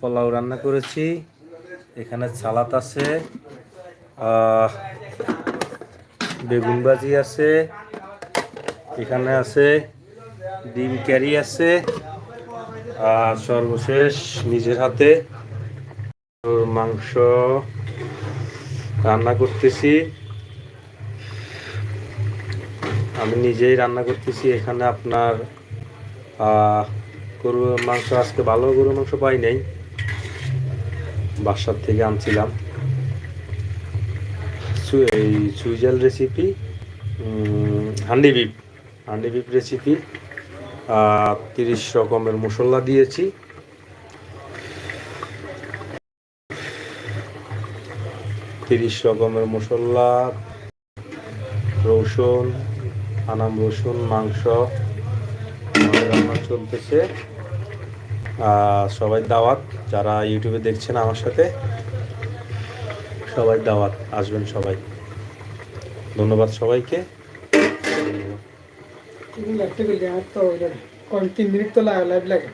পোলাও রান্না করেছি। এখানে সালাদ আছে বেগুন ভাজি আছে, এখানে আছে ডিম ক্যারি আছে, আর সর্বশেষ নিজের হাতে মাংস রান্না করতেছি। আমি নিজেই রান্না করতেছি, এখানে আপনার গরুর মাংস, আজকে ভালো গরুর মাংস পাই নাই। বাসার থেকে আনছিলাম। এই সুইজাল recipe handi beef handi beef recipe তিরিশ রকমের মশলা দিয়েছি। তিরিশ রকমের মশলা, রসুন, আনাম রসুন মাংস রান্না চলতেছে। সবাই দাওয়াত। যারা ইউটিউবে দেখছেন আমার সাথে, সবাই দাওয়াত, আসবেন সবাই। ধন্যবাদ সবাইকে। তিন মিনিট তো লাইভ লাগে।